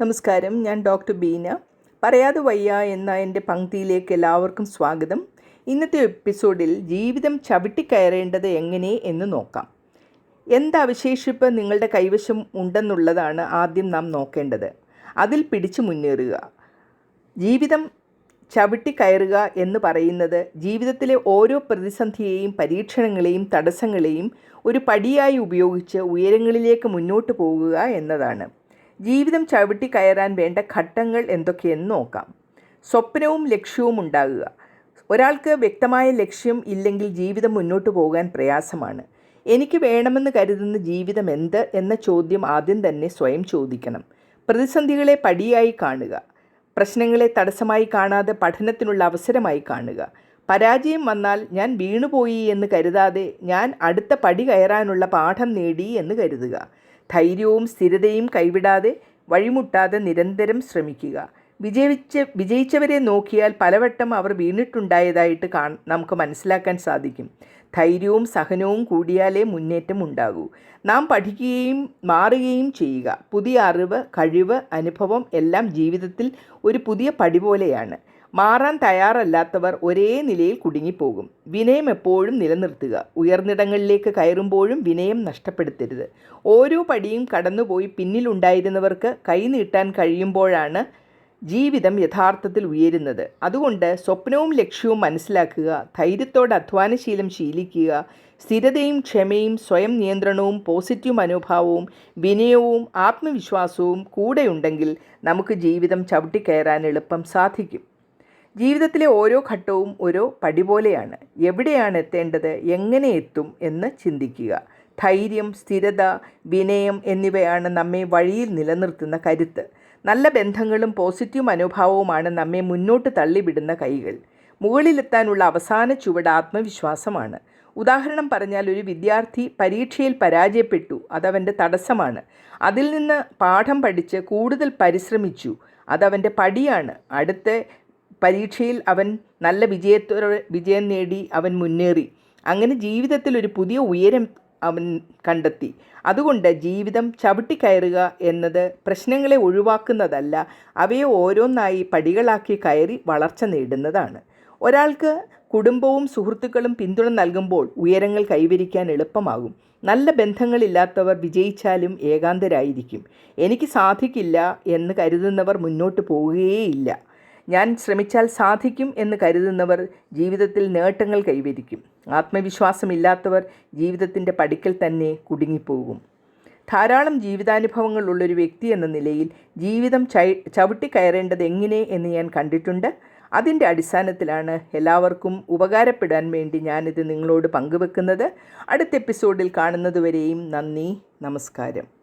നമസ്കാരം ഞാൻ ഡോക്ടർ ബീന. പറയാതെ വയ്യ എന്ന എന്റെ പങ്ക്തിയിലേക്ക് എല്ലാവർക്കും സ്വാഗതം. ഇന്നത്തെ എപ്പിസോഡിൽ ജീവിതം ചവിട്ടിക്കയറേണ്ടത് എങ്ങനെ എന്ന് നോക്കാം. എന്തവശേഷിപ്പ് നിങ്ങളുടെ കൈവശം ഉണ്ടെന്നുള്ളതാണ് ആദ്യം നാം നോക്കേണ്ടത്. അതിൽ പിടിച്ചു മുന്നേറുക. ജീവിതം ചവിട്ടിക്കയറുക എന്ന് പറയുന്നത് ജീവിതത്തിലെ ഓരോ പ്രതിസന്ധിയെയും പരീക്ഷണങ്ങളെയും തടസ്സങ്ങളെയും ഒരു പടിയായി ഉപയോഗിച്ച് ഉയരങ്ങളിലേക്ക് മുന്നോട്ട് പോകുക എന്നതാണ്. ജീവിതം ചവിട്ടി കയറാൻ വേണ്ട ഘട്ടങ്ങൾ എന്തൊക്കെയെന്ന് നോക്കാം. സ്വപ്നവും ലക്ഷ്യവും ഉണ്ടാകുക. ഒരാൾക്ക് വ്യക്തമായ ലക്ഷ്യം ഇല്ലെങ്കിൽ ജീവിതം മുന്നോട്ട് പോകാൻ പ്രയാസമാണ്. എനിക്ക് വേണമെന്ന് കരുതുന്ന ജീവിതം എന്ത് എന്ന ചോദ്യം ആദ്യം തന്നെ സ്വയം ചോദിക്കണം. പ്രതിസന്ധികളെ പടിയായി കാണുക. പ്രശ്നങ്ങളെ തടസ്സമായി കാണാതെ പഠനത്തിനുള്ള അവസരമായി കാണുക. പരാജയം വന്നാൽ ഞാൻ വീണുപോയി എന്ന് കരുതാതെ ഞാൻ അടുത്ത പടി കയറാനുള്ള പാഠം നേടി എന്ന് കരുതുക. ധൈര്യവും സ്ഥിരതയും കൈവിടാതെ വഴിമുട്ടാതെ നിരന്തരം ശ്രമിക്കുക. വിജയിച്ച വിജയിച്ചവരെ നോക്കിയാൽ പലവട്ടം അവർ വീണിട്ടുണ്ടായതായിട്ട് കാ നമുക്ക് മനസ്സിലാക്കാൻ സാധിക്കും. ധൈര്യവും സഹനവും കൂടിയാലേ മുന്നേറ്റം ഉണ്ടാകൂ. നാം പഠിക്കുകയും മാറുകയും ചെയ്യുക. പുതിയ അറിവ് കഴിവ് അനുഭവം എല്ലാം ജീവിതത്തിൽ ഒരു പുതിയ പടി പോലെയാണ്. മാറാൻ തയ്യാറല്ലാത്തവർ ഒരേ നിലയിൽ കുടുങ്ങിപ്പോകും. വിനയം എപ്പോഴും നിലനിർത്തുക. ഉയർന്നിടങ്ങളിലേക്ക് കയറുമ്പോഴും വിനയം നഷ്ടപ്പെടുത്തരുത്. ഓരോ പടിയും കടന്നുപോയി പിന്നിലുണ്ടായിരുന്നവർക്ക് കൈനീട്ടാൻ കഴിയുമ്പോഴാണ് ജീവിതം യഥാർത്ഥത്തിൽ ഉയരുന്നത്. അതുകൊണ്ട് സ്വപ്നവും ലക്ഷ്യവും മനസ്സിലാക്കുക ധൈര്യത്തോടെ അധ്വാനശീലം ശീലിക്കുക സ്ഥിരതയും ക്ഷമയും സ്വയം നിയന്ത്രണവും പോസിറ്റീവ് മനോഭാവവും വിനയവും ആത്മവിശ്വാസവും കൂടെയുണ്ടെങ്കിൽ നമുക്ക് ജീവിതം ചവിട്ടിക്കയറാൻ എളുപ്പം സാധിക്കും. ജീവിതത്തിലെ ഓരോ ഘട്ടവും ഓരോ പടി പോലെയാണ്. എവിടെയാണ് എത്തേണ്ടത്? എങ്ങനെ എത്തും എന്ന് ചിന്തിക്കുക. ധൈര്യം സ്ഥിരത വിനയം എന്നിവയാണ് നമ്മെ വഴിയിൽ നിലനിർത്തുന്ന കരുത്ത്. നല്ല ബന്ധങ്ങളും പോസിറ്റീവ് മനോഭാവവുമാണ് നമ്മെ മുന്നോട്ട് തള്ളിവിടുന്ന കൈകൾ. മുകളിലെത്താനുള്ള അവസാന ചുവട് ആത്മവിശ്വാസമാണ്. ഉദാഹരണം പറഞ്ഞാൽ ഒരു വിദ്യാർത്ഥി പരീക്ഷയിൽ പരാജയപ്പെട്ടു. അതവന്റെ തടസ്സമാണ്. അതിൽ നിന്ന് പാഠം പഠിച്ച് കൂടുതൽ പരിശ്രമിച്ചു. അതവന്റെ പടിയാണ്. അടുത്ത പരീക്ഷയിൽ അവൻ നല്ല വിജയത്തോടെ വിജയം നേടി അവൻ മുന്നേറി. അങ്ങനെ ജീവിതത്തിൽ ഒരു പുതിയ ഉയരം അവൻ കണ്ടെത്തി. അതുകൊണ്ട് ജീവിതം ചവിട്ടിക്കയറുക എന്നത് പ്രശ്നങ്ങളെ ഒഴിവാക്കുന്നതല്ല അവയെ ഓരോന്നായി പടികളാക്കി കയറി വളർച്ച നേടുന്നതാണ്. ഒരാൾക്ക് കുടുംബവും സുഹൃത്തുക്കളും പിന്തുണ നൽകുമ്പോൾ ഉയരങ്ങൾ കൈവരിക്കാൻ എളുപ്പമാകും. നല്ല ബന്ധങ്ങളില്ലാത്തവർ വിജയിച്ചാലും ഏകാന്തരായിരിക്കും. എനിക്ക് സാധിക്കില്ല എന്ന് കരുതുന്നവർ മുന്നോട്ട് പോവുകയേയില്ല. ഞാൻ ശ്രമിച്ചാൽ സാധിക്കും എന്ന് കരുതുന്നവർ ജീവിതത്തിൽ നേട്ടങ്ങൾ കൈവരിക്കും. ആത്മവിശ്വാസമില്ലാത്തവർ ജീവിതത്തിന്റെ പടിക്കൽ തന്നെ കുടുങ്ങിപ്പോകും. ധാരാളം ജീവിതാനുഭവങ്ങളുള്ളൊരു വ്യക്തി എന്ന നിലയിൽ ജീവിതം ചൈ ചവിട്ടിക്കയറേണ്ടത് എങ്ങനെ എന്ന് ഞാൻ കണ്ടിട്ടുണ്ട്. അതിന്റെ അടിസ്ഥാനത്തിലാണ് എല്ലാവർക്കും ഉപകാരപ്പെടാൻ വേണ്ടി ഞാനിത് നിങ്ങളോട് പങ്കുവെക്കുന്നത്. അടുത്ത എപ്പിസോഡിൽ കാണുന്നതുവരെയും നന്ദി നമസ്കാരം.